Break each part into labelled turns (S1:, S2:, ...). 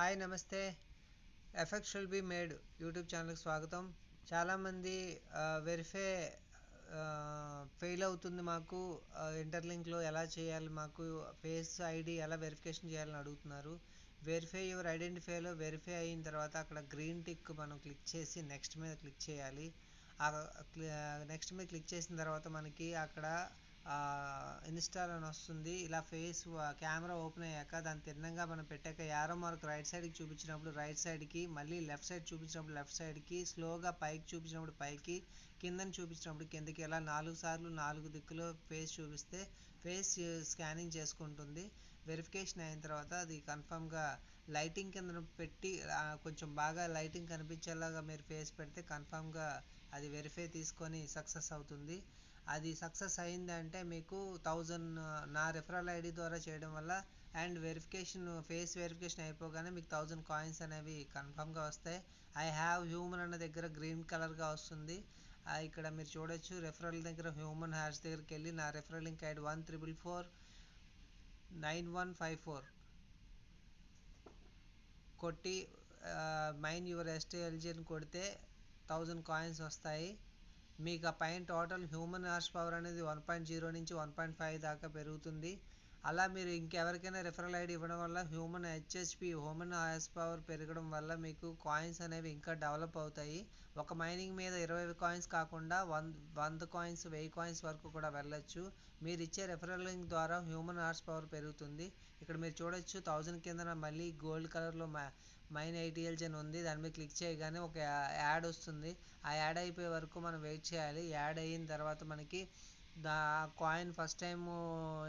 S1: Hi నమస్తే. ఎఫెక్ట్ షుల్ బి మేడ్ యూట్యూబ్ ఛానల్కి స్వాగతం. చాలామంది వెరిఫై ఫెయిల్ అవుతుంది మాకు. ఇంటర్లింక్లో ఎలా చేయాలి మాకు? ఫేస్ ఐడి ఎలా వెరిఫికేషన్ చేయాలని అడుగుతున్నారు. వెరిఫై యువర్ ఐడెంటిఫైలో వెరిఫై అయిన తర్వాత అక్కడ గ్రీన్ టిక్ మనం క్లిక్ చేసి నెక్స్ట్ మీద క్లిక్ చేయాలి. నెక్స్ట్ మీద క్లిక్ చేసిన తర్వాత మనకి అక్కడ ఇన్స్టాల్ అని వస్తుంది. ఇలా ఫేస్ కెమెరా ఓపెన్ అయ్యాక దాని తిన్నంగా మనం పెట్టాక యారో మార్క్ రైట్ సైడ్కి చూపించినప్పుడు రైట్ సైడ్కి మళ్ళీ లెఫ్ట్ సైడ్ చూపించినప్పుడు లెఫ్ట్ సైడ్కి స్లోగా పైకి చూపించినప్పుడు పైకి కిందని చూపించినప్పుడు కిందకి ఇలా నాలుగు సార్లు నాలుగు దిక్కులో ఫేస్ చూపిస్తే ఫేస్ స్కానింగ్ చేసుకుంటుంది. వెరిఫికేషన్ అయిన తర్వాత అది కన్ఫామ్గా లైటింగ్ కింద పెట్టి కొంచెం బాగా లైటింగ్ కనిపించేలాగా మీరు ఫేస్ పెడితే కన్ఫామ్గా అది వెరిఫై తీసుకొని సక్సెస్ అవుతుంది. అది సక్సెస్ అయిందంటే మీకు థౌజండ్ నా రెఫరల్ ఐడి ద్వారా చేయడం వల్ల అండ్ వెరిఫికేషన్ ఫేస్ వెరిఫికేషన్ అయిపోగానే మీకు థౌజండ్ కాయిన్స్ అనేవి కన్ఫామ్గా వస్తాయి. ఐ హ్యావ్ హ్యూమన్ అన్న దగ్గర గ్రీన్ కలర్గా వస్తుంది. ఇక్కడ మీరు చూడొచ్చు రెఫరల్ దగ్గర హ్యూమన్ హ్యాష్ దగ్గరికి వెళ్ళి నా referral link ID one triple four nine one five four కొట్టి మైన్ యువర్ ఎస్టీఎల్జీని కొడితే థౌజండ్ కాయిన్స్ వస్తాయి. మీకు ఆ పైన టోటల్ హ్యూమన్ హార్స్ పవర్ అనేది వన్ పాయింట్ జీరో నుంచి వన్ పాయింట్ ఫైవ్ దాకా పెరుగుతుంది. అలా మీరు ఇంకెవరికైనా రిఫరల్ ఐడి ఇవ్వడం వల్ల human HHP human horse power పెరగడం వల్ల మీకు కాయిన్స్ అనేవి ఇంకా డెవలప్ అవుతాయి. ఒక మైనింగ్ మీద ఇరవై కాయిన్స్ కాకుండా వంద వంద కాయిన్స్ వెయ్యి కాయిన్స్ వరకు కూడా వెళ్ళొచ్చు. మీరు ఇచ్చే రెఫరల్ లింక్ ద్వారా హ్యూమన్ హార్స్ పవర్ పెరుగుతుంది. ఇక్కడ మీరు చూడొచ్చు థౌజండ్ కింద మళ్ళీ గోల్డ్ కలర్లో మైన్ ఐటీఎల్స్ అని ఉంది. దాని మీద క్లిక్ చేయగానే ఒక యాడ్ వస్తుంది. ఆ యాడ్ అయిపోయే వరకు మనం వెయిట్ చేయాలి. యాడ్ అయిన తర్వాత మనకి the coin first time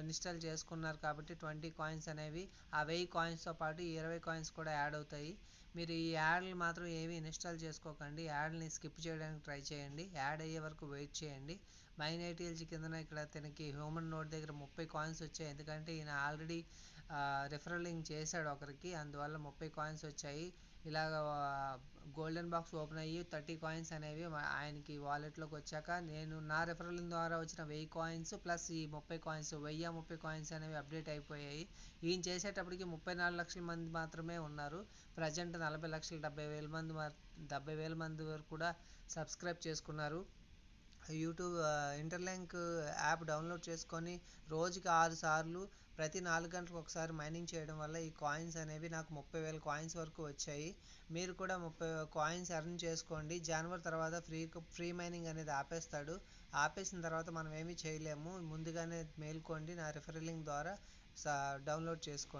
S1: install చేసుకున్నారు కాబట్టి ట్వంటీ కాయిన్స్ అనేవి ఆ వెయ్యి కాయిన్స్తో పాటు ఇరవై కాయిన్స్ కూడా యాడ్ అవుతాయి. మీరు ఈ యాడ్లు మాత్రం ఏవి ఇన్స్టాల్ చేసుకోకండి. యాడ్ని స్కిప్ చేయడానికి ట్రై చేయండి. యాడ్ అయ్యే వరకు వెయిట్ చేయండి. మైన్ ఐటీఎల్జీ కిందన ఇక్కడ తనకి హ్యూమన్ నోట్ దగ్గర ముప్పై కాయిన్స్ వచ్చాయి. ఎందుకంటే ఈయన ఆల్రెడీ రిఫరలింగ్ చేశాడు ఒకరికి. అందువల్ల ముప్పై కాయిన్స్ వచ్చాయి. ఇలాగ గోల్డెన్ బాక్స్ ఓపెన్ అయ్యి థర్టీ కాయిన్స్ అనేవి ఆయనకి వాలెట్లోకి వచ్చాక నేను నా రెఫరల్ ద్వారా వచ్చిన వెయ్యి కాయిన్స్ ప్లస్ ఈ ముప్పై కాయిన్స్ వెయ్యి ముప్పై కాయిన్స్ అనేవి అప్డేట్ అయిపోయాయి. ఈయన చేసేటప్పటికి ముప్పై నాలుగు లక్షల మంది మాత్రమే ఉన్నారు. ప్రజెంట్ నలభై లక్షల డెబ్బై వేల మంది డెబ్బై వేల మంది వరకు కూడా సబ్స్క్రైబ్ చేసుకున్నారు. యూట్యూబ్ ఇంటర్లింక్ యాప్ డౌన్లోడ్ చేసుకొని రోజుకి ఆరు సార్లు ప్రతి నాలుగు గంటలకు ఒకసారి మైనింగ్ చేయడం వల్ల ఈ కాయిన్స్ అనేవి నాకు ముప్పై వేల కాయిన్స్ వరకు వచ్చాయి. మీరు కూడా ముప్పై కాయిన్స్ ఎర్న్ చేసుకోండి. జనవరి తర్వాత ఫ్రీ ఫ్రీ మైనింగ్ అనేది ఆపేస్తాడు. ఆపేసిన తర్వాత మనం ఏమీ చేయలేము. ముందుగానే మేల్కోండి నా రిఫరల్ లింక్ ద్వారా డౌన్లోడ్ చేసుకోండి.